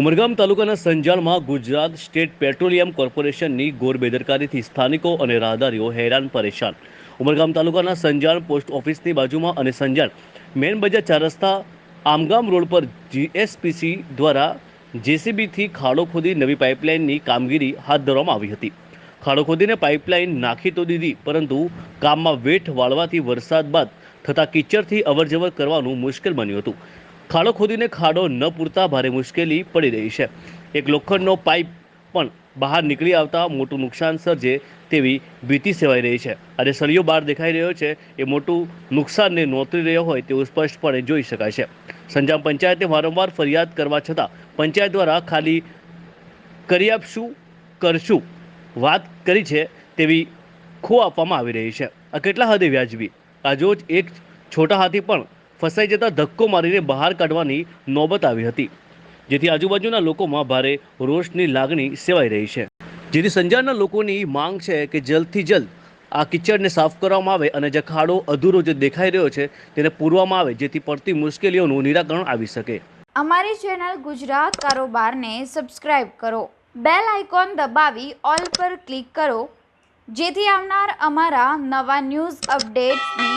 ઉમરગામ તાલુકાના સંજાણમાં Gujarat state petroleum કોર્પોરેશનની ઘોર બેદરકારીથી સ્થાનિકો અને રાહદારીઓ હેરાન પરેશાન. ઉમરગામ તાલુકાના સંજાણ પોસ્ટ ઓફિસની બાજુમાં અને સંજાણ મેન બજાર ચાર રસ્તા આમગામ રોડ પર જીએસપીસી દ્વારા જેસીબીથી ખાડો ખોદી નવી પાઇપલાઇનની કામગીરી હાથ ધરવામાં આવી હતી. ખાડો ખોદીને પાઇપલાઇન નાખી તો દીધી, પરંતુ કામમાં વેઠ વાળવાથી વરસાદ બાદ થતા કિચડથી અવરજવર કરવાનું મુશ્કેલ બન્યું હતું. ખાડો ખોદીને ખાડો ન પૂરતા ભારે મુશ્કેલી પડી રહી છે. એક લોખંડનો પાઇપ પણ બહાર નીકળી આવતા મોટું નુકસાન સર્જે તેવી ભીતિ સેવાઈ રહી છે. અને સળિયો બહાર દેખાઈ રહ્યો છે. એ મોટું નુકસાનને નોતરી રહ્યો હોય તેવું સ્પષ્ટપણે જોઈ શકાય છે. સંજામ પંચાયતે વારંવાર ફરિયાદ કરવા છતાં પંચાયત દ્વારા ખાલી કરી આપશું કરશું વાત કરી છે તેવી ખો આપવામાં આવી રહી છે. આ કેટલા હદે વ્યાજબી? આજોજ એક છોટા હાથી પણ ફસાઈ જતા ધક્કો મારીને બહાર કાઢવાની નોબત આવી હતી, જેથી આજુબાજુના લોકોમાં ભારે રોષની લાગણી સેવાઈ રહી છે. જેથી સંજારના લોકોની માંગ છે કે જલ્દથી જલ્દ આ કિચડને સાફ કરવામાં આવે અને જે ખાડો અધૂરો જે દેખાઈ રહ્યો છે તેને પૂરવામાં આવે, જેથી પડતી મુશ્કેલીઓનું નિરાકરણ આવી શકે. અમારી ચેનલ ગુજરાત કારોબારને સબસ્ક્રાઇબ કરો, બેલ આઇકોન દબાવી ઓલ પર ક્લિક કરો, જેથી આવનાર અમારા નવા ન્યૂઝ અપડેટ્સની